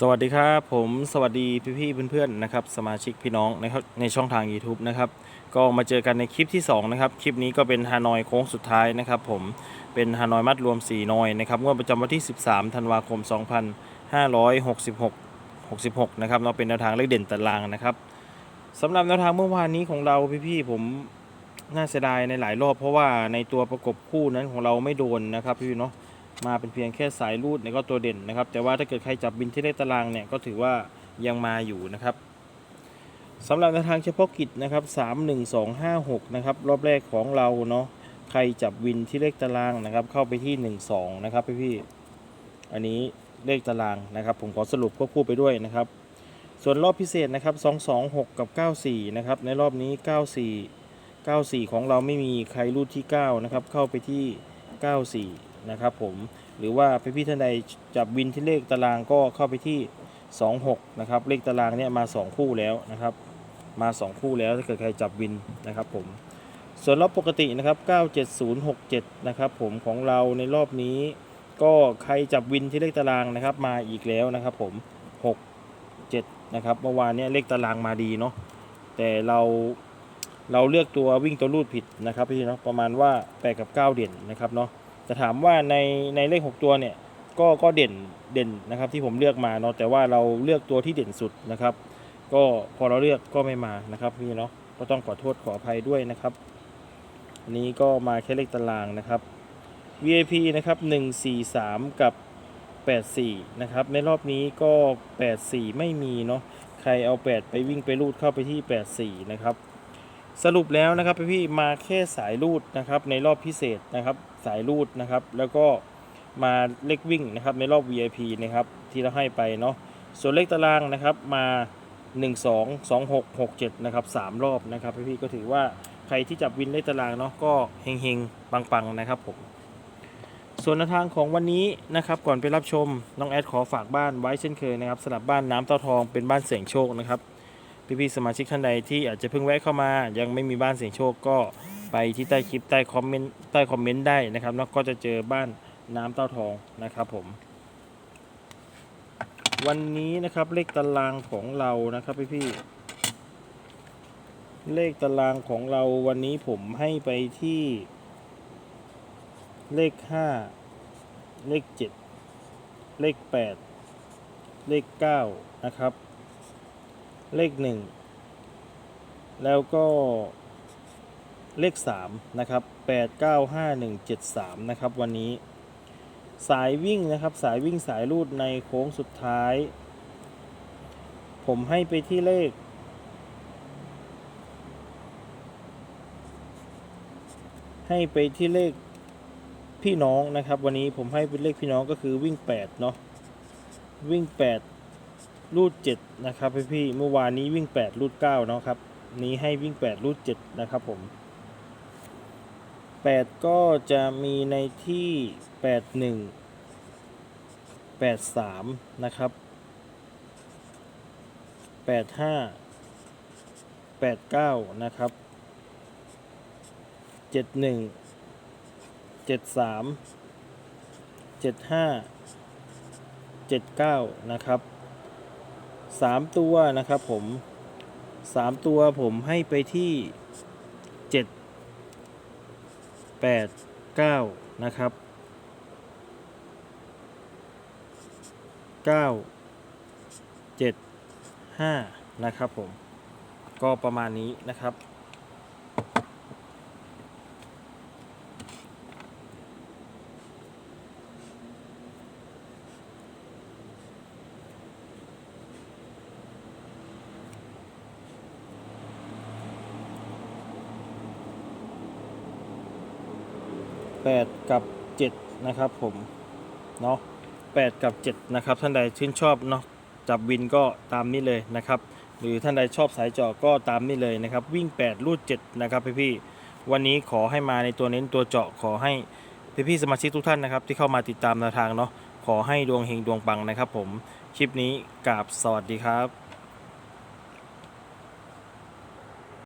สวัสดีครับผมสวัสดีพี่ๆเพื่อนๆนะครับสมาชิกพี่น้องนะครับในช่องทาง YouTube นะครับก็มาเจอกันในคลิปที่2นะครับคลิปนี้ก็เป็นฮานอยโค้งสุดท้ายนะครับผมเป็นฮานอยมัดรวม 4 นอยนะครับงวดประจำวันที่ 13ธันวาคม 2566 66นะครับเราเป็นแนวทางเลขเด่นตารางนะครับสำหรับแนวทางเมื่อวานนี้ของเราพี่ๆผมน่าเสียดายในหลายรอบเพราะว่าในตัวประกบคู่นั้นของเราไม่โดนนะครับพี่ๆเนาะ มาเป็นเพียงแค่สายรูดเนี่ยก็ตัวเด่นนะครับ แต่ว่าถ้าเกิดใครจับบินที่เลขตารางเนี่ยก็ถือว่ายังมาอยู่นะครับสำหรับแนทางเฉพาะกิจนะครับ 3 1 2 5 6 นะครับรอบแรกของเราเนาะใครจับวินที่เลขตารางนะครับ เข้าไปที่ 1 2 นะครับพี่พี่อันนี้เลขตารางนะครับ ผมขอสรุปควบคู่ไปด้วยนะครับ ส่วนรอบพิเศษนะครับ 2 2 6 กับ 94 นะครับ ในรอบนี้ 94 94 ของเราไม่มีใครรูดที่ 9 นะครับ เข้าไปที่ 94 นะครับผมหรือว่าพี่พี่ท่านใดจับวินที่เลขตารางก็เข้าไปที่ 26นะครับเลขตารางเนี่ยมา 2 คู่แล้วนะครับมา 2 คู่แล้วถ้าเกิดใครจับวินนะครับผมส่วนรอบปกตินะครับ97067นะครับผมของเราในรอบนี้ ก็ใครจับวินที่เลขตารางนะครับมาอีกแล้วนะครับผม 6 7นะครับเมื่อวานเนี่ยเลขตารางมาดีเนาะแต่เราเราเลือกตัววิ่งตัวรูดผิดนะครับพี่เนาะประมาณว่า8กับ 9 เด่นนะครับเนาะ จะถามว่าในในเลข 6 ตัวเนี่ยก็ก็เด่นเด่นนะครับที่ผมเลือกมาเนาะแต่ว่าเราเลือกตัวที่เด่นสุดนะครับ ก็พอเราเลือกก็ไม่มานะครับพี่เนาะก็ต้องขอโทษขออภัยด้วยนะครับอันนี้ก็มาแค่เลขตารางนะครับ VIP นะครับ143 กับ 84 นะครับ ในรอบนี้ก็ 84 ไม่มีเนาะใครเอา 8 ไปวิ่งไปรูดเข้าไปที่ 84 นะครับ สรุปแล้วนะครับพี่มาแค่สายรูดนะครับในรอบพิเศษนะครับสายรูดนะครับ แล้วก็มาเลขวิ่งนะครับในรอบ VIP นะครับที่เราให้ไปเนาะส่วนเลขตารางนะครับมา 1 2 2 6 6 7นะครับ3รอบนะครับพี่ก็ถือว่าใครที่จับวินเลขตารางเนาะก็เฮงๆปังๆนะครับผมส่วนแนวทางของวันนี้นะครับก่อนไปรับชมน้องแอดขอฝากบ้านไว้เช่นเคยนะครับสำหรับบ้านน้ำเต้าทองเป็นบ้านเสี่ยงโชคนะครับ พี่ๆสมาชิกท่านใดที่อาจจะเพิ่งแวะเข้ามา ยังไม่มีบ้านเสียงโชคก็ไปที่ใต้คลิปใต้คอมเมนต์ใต้คอมเมนต์ได้นะครับแล้วก็จะเจอบ้านน้ำเต้าทองนะครับผม วันนี้นะครับเลขตารางของเรานะครับพี่ๆเลขตารางของเราวันนี้ผมให้ไปที่ เลข5เลข7เลข8เลข9นะครับ เลขหนึ่งแล้วก็เลขสามนะครับแปดเก้าห้าหนึ่งเจ็ดสามนะครับ วันนี้ สายวิ่งนะครับ สายวิ่งสายรูดในโค้งสุดท้าย ผมให้ไปที่เลข ให้ไปที่เลขพี่น้องนะครับ วันนี้ผมให้เป็นเลขพี่น้องก็คือวิ่ง8เนาะวิ่ง 8 รูด7นะครับพี่พี่เมื่อวานนี้วิ่ง 8 รูด9เนาะครับ นี้ให้วิ่ง 8 รูด7นะครับผม 8 ก็จะมีในที่ 81 83 นะครับ 85 89 นะครับ 71 73 75 79 นะครับ สามตัวนะครับผมสามตัวผมให้ไปที่เจ็ดแปดเก้านะครับเก้าเจ็ดห้านะครับผม ก็ประมาณนี้นะครับ 8 กับ 7 นะครับผม เนาะ8กับ 7 นะครับ ท่านใดชื่นชอบเนาะจับวินก็ตามนี้เลยนะครับ หรือท่านใดชอบสายเจาะก็ตามนี้เลยนะครับ วิ่ง 8 รูด 7 นะครับพี่ๆวันนี้ขอให้มาในตัวเน้นตัวเจาะขอให้พี่ๆสมาชิกทุกท่านนะครับ ที่เข้ามาติดตามแนวทางเนาะขอให้ดวงเฮงดวงปังนะครับผม คลิปนี้กราบสวัสดีครับ